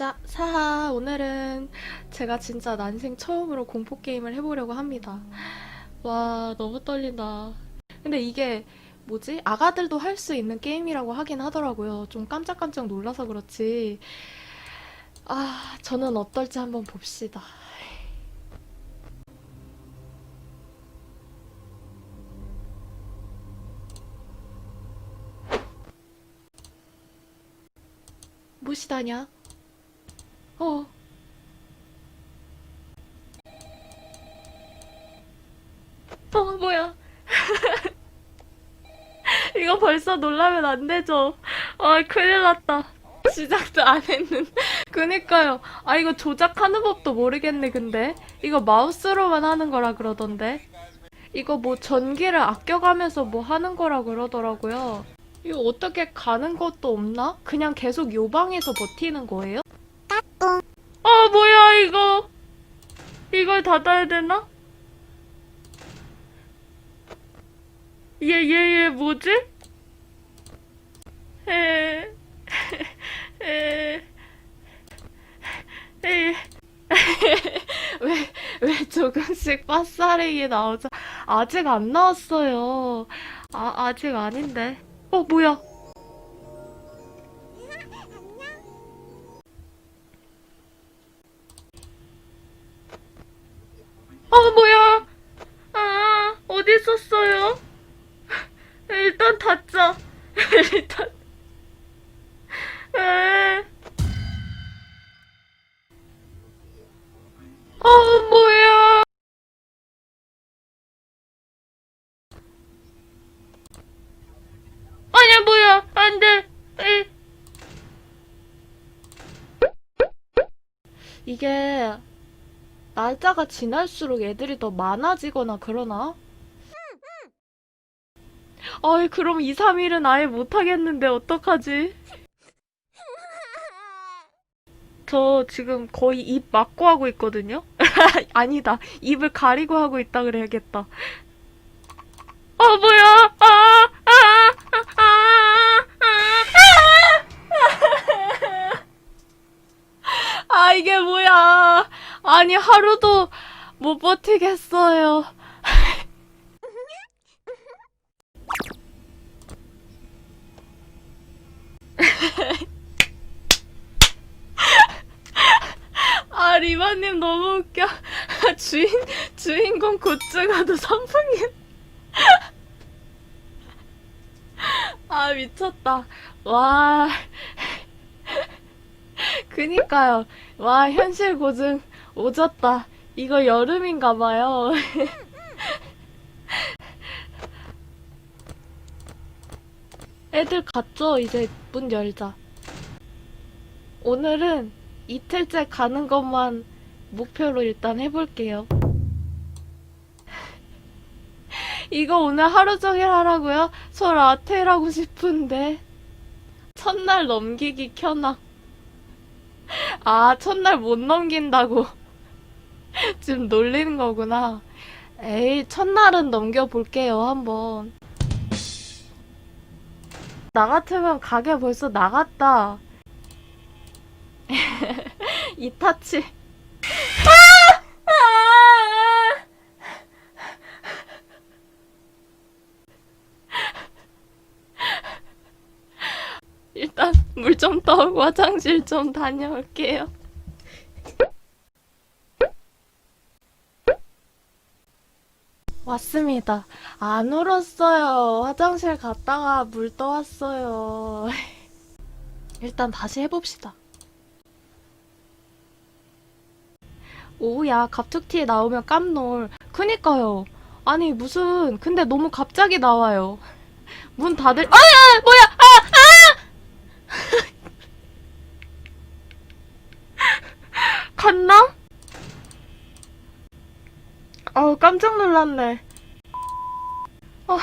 자, 사하, 오늘은 제가 진짜 난생 처음으로 공포 게임을 해보려고 합니다. 와, 너무 떨린다. 근데 이게 뭐지? 아가들도 할 수 있는 게임이라고 하긴 하더라고요. 좀 깜짝깜짝 놀라서 그렇지. 아, 저는 어떨지 한번 봅시다. 무시다냐? 어. 어, 뭐야. 이거 벌써 놀라면 안 되죠. 아, 큰일 났다. 시작도 안 했는데. 그니까요. 아, 이거 조작하는 법도 모르겠네, 근데. 이거 마우스로만 하는 거라 그러던데. 이거 뭐 전기를 아껴가면서 뭐 하는 거라 그러더라고요. 이거 어떻게 가는 것도 없나? 그냥 계속 요 방에서 버티는 거예요? 아, 뭐야, 이거. 이걸 닫아야 되나? 얘, 얘, 얘, 뭐지? 왜, 왜 조금씩 빠싸리게 나오죠? 아직 안 나왔어요. 아, 아직 아닌데. 어, 뭐야? 이게 날짜가 지날수록 애들이 더 많아지거나 그러나? 아이, 그럼 2, 3일은 아예 못하겠는데, 어떡하지? 저 지금 거의 입 막고 하고 있거든요? 아니다. 입을 가리고 하고 있다 그래야겠다. 아, 뭐야! 아! 아! 아! 아! 아! 아, 이게 뭐야. 아니, 하루도 못 버티겠어요. 아, 리바님 너무 웃겨. 주인, 주인공 굿즈 가도 선풍기. 아, 미쳤다. 와. 그니까요. 와, 현실 고증 오졌다. 이거 여름인가 봐요. 애들 갔죠? 이제 문 열자. 오늘은 이틀째 가는 것만 목표로 일단 해볼게요. 이거 오늘 하루 종일 하라고요? 저 라테라고 싶은데. 첫날 넘기기 켜놔. 아, 첫날 못 넘긴다고. 지금 놀리는 거구나. 에이, 첫날은 넘겨볼게요, 한번. 나 같으면 가게 벌써 나갔다. 이타치. 아! 아! 일단 물 좀 떠오고 화장실 좀 다녀올게요. 왔습니다. 안 울었어요. 화장실 갔다가 물 떠왔어요. 일단 다시 해봅시다. 오야, 갑툭튀에 나오면 깜놀. 그니까요. 아니, 무슨, 근데 너무 갑자기 나와요. 문 닫을, 아! 뭐야! 아! 아! 갔나? 어, 깜짝 놀랐네. 아,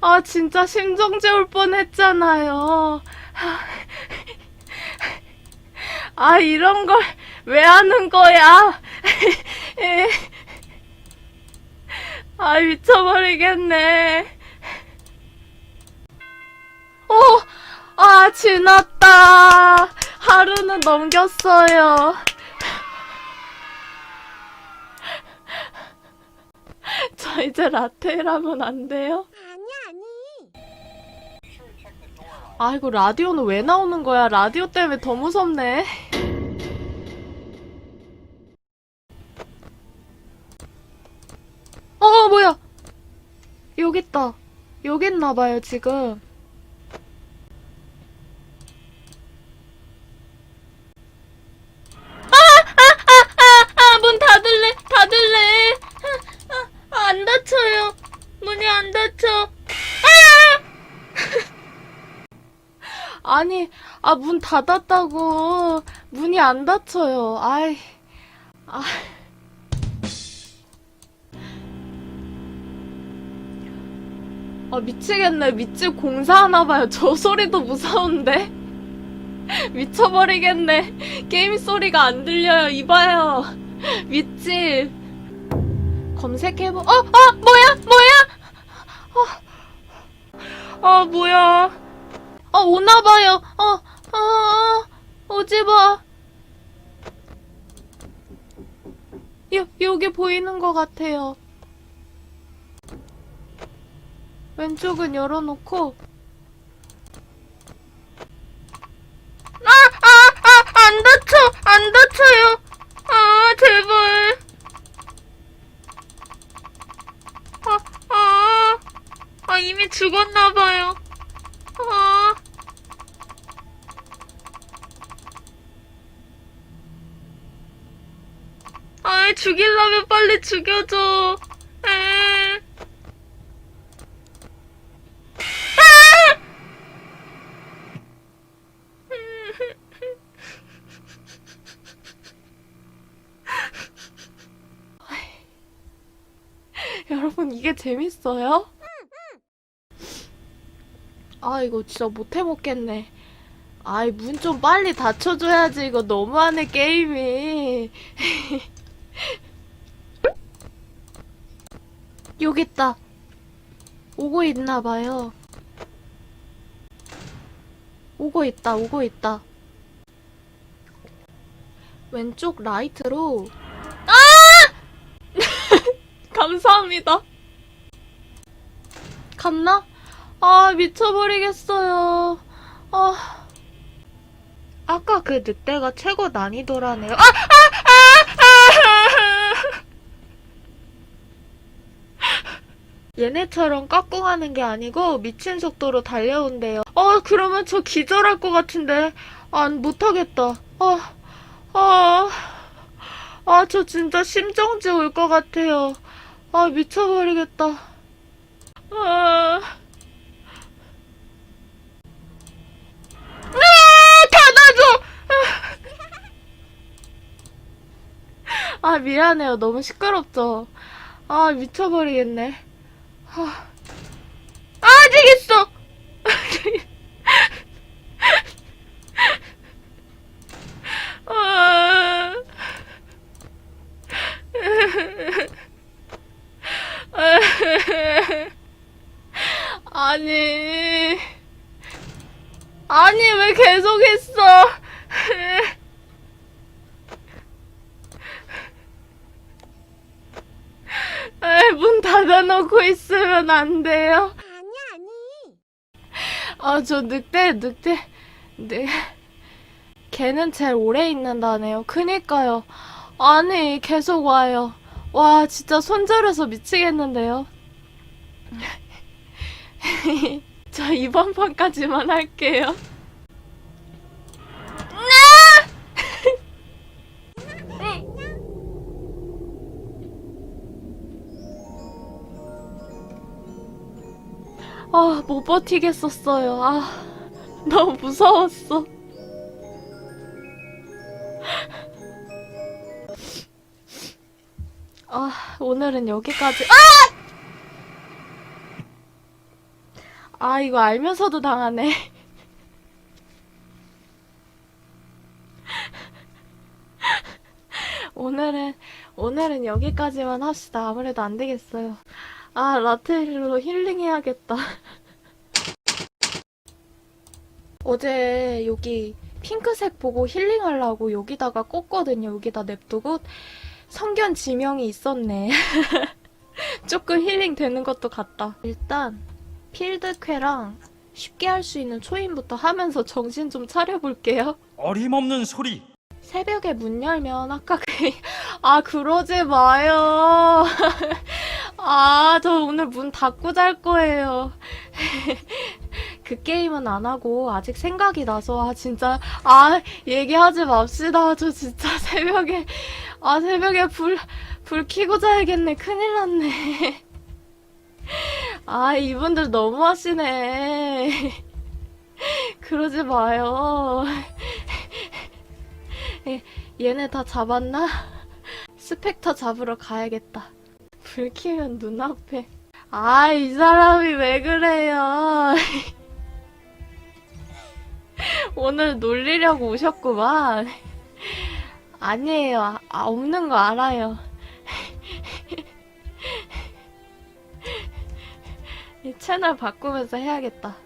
아, 진짜 심정지 올 뻔 했잖아요. 아, 이런 걸 왜 하는 거야? 에. 아, 미쳐버리겠네. 어, 아, 지났다. 하루는 넘겼어요. 저 이제 라떼라면 안 돼요? 아이고 라디오는 왜 나오는 거야? 라디오 때문에 더 무섭네. 어 뭐야? 여기 있다. 여기 있나 봐요 지금. 아, 문 닫을래, 닫을래. 아, 아, 안 닫혀요. 문이 안 닫혀. 아! 아니, 아, 문 닫았다고. 문이 안 닫혀요. 아이, 아. 아, 미치겠네. 밑집 공사하나봐요. 저 소리도 무서운데? 미쳐버리겠네. 게임 소리가 안 들려요. 이봐요. 밑집. 검색해보, 어, 어, 뭐야, 뭐야? 어, 아, 뭐야. 어, 오나봐요. 어, 어, 어, 오지 마. 여, 여기 보이는 것 같아요. 왼쪽은 열어놓고, 아, 아, 아, 안 다쳐, 안 다쳐요. 아, 제발. 아, 아, 아, 이미 죽었나봐요. 아. 아, 죽이려면 빨리 죽여줘. 에. 여러분 이게 재밌어요? 아 이거 진짜 못 해 먹겠네. 아이 문 좀 빨리 닫혀줘야지 이거 너무하네 게임이. 여기 있다. 오고 있나 봐요. 오고 있다 오고 있다. 왼쪽 라이트로 감사합니다. 갔나? 아, 미쳐버리겠어요. 아. 아까 그 늑대가 최고 난이도라네요. 아! 아! 아! 아! 얘네처럼 깍꿍하는 게 아니고 미친 속도로 달려온대요. 어, 그러면 저 기절할 것 같은데. 안, 못하겠다. 아, 아, 아, 저 진짜 심정지 올 것 같아요. 아, 미쳐버리겠다. 아. 아! 아, 미안해요. 너무 시끄럽죠? 아, 미쳐버리겠네. 아, 아직 있어! 아. 아니. 아니, 왜 계속 했어? 문 닫아놓고 있으면 안 돼요? 아니 아니 아, 저 늑대, 늑대, 네. 걔는 제일 오래 있는다네요. 그니까요. 아니, 계속 와요. 와, 진짜 손절해서 미치겠는데요. 저 이번 판까지만 할게요. 아, 못 버티겠었어요. 아, 너무 무서웠어. 아, 오늘은 여기까지. 아! 아, 이거 알면서도 당하네. 오늘은, 오늘은 여기까지만 합시다. 아무래도 안 되겠어요. 아, 라텔로 힐링해야겠다. 어제 여기 핑크색 보고 힐링하려고 여기다가 꽂거든요. 여기다 냅두고 성견 지명이 있었네. 조금 힐링 되는 것도 같다. 일단 필드퀘랑 쉽게 할 수 있는 초인부터 하면서 정신 좀 차려볼게요. 어림없는 소리. 새벽에 문 열면 아까 그, 아, 그러지 마요. 아, 저 오늘 문 닫고 잘 거예요. 그 게임은 안 하고 아직 생각이 나서, 아, 진짜, 아, 얘기하지 맙시다. 저 진짜 새벽에, 아, 새벽에 불, 불 켜고 자야겠네. 큰일 났네. 아, 이분들 너무 하시네. 그러지 마요. 얘네 다 잡았나? 스펙터 잡으러 가야겠다. 불 켜면 눈앞에. 아, 이 사람이 왜 그래요? 오늘 놀리려고 오셨구만. 아니에요. 아, 아, 없는 거 알아요. 이 채널 바꾸면서 해야겠다.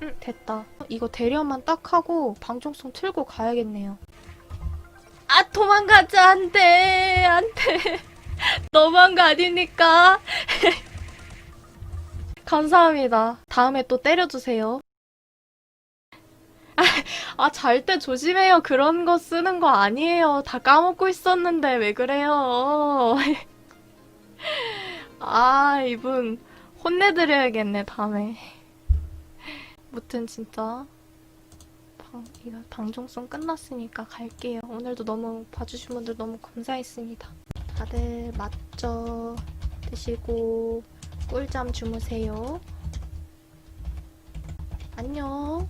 응, 됐다. 이거 대련만 딱 하고 방송성 틀고 가야겠네요. 아, 도망가자, 안 돼, 안 돼. 너무한 거 아닙니까? 감사합니다. 다음에 또 때려주세요. 아, 잘 때 조심해요. 그런 거 쓰는 거 아니에요. 다 까먹고 있었는데, 왜 그래요? 아, 이분, 혼내드려야겠네, 다음에. 무튼 진짜 방, 이거 방송성 끝났으니까 갈게요. 오늘도 너무 봐주신 분들 너무 감사했습니다. 다들 맛져 드시고 꿀잠 주무세요. 안녕.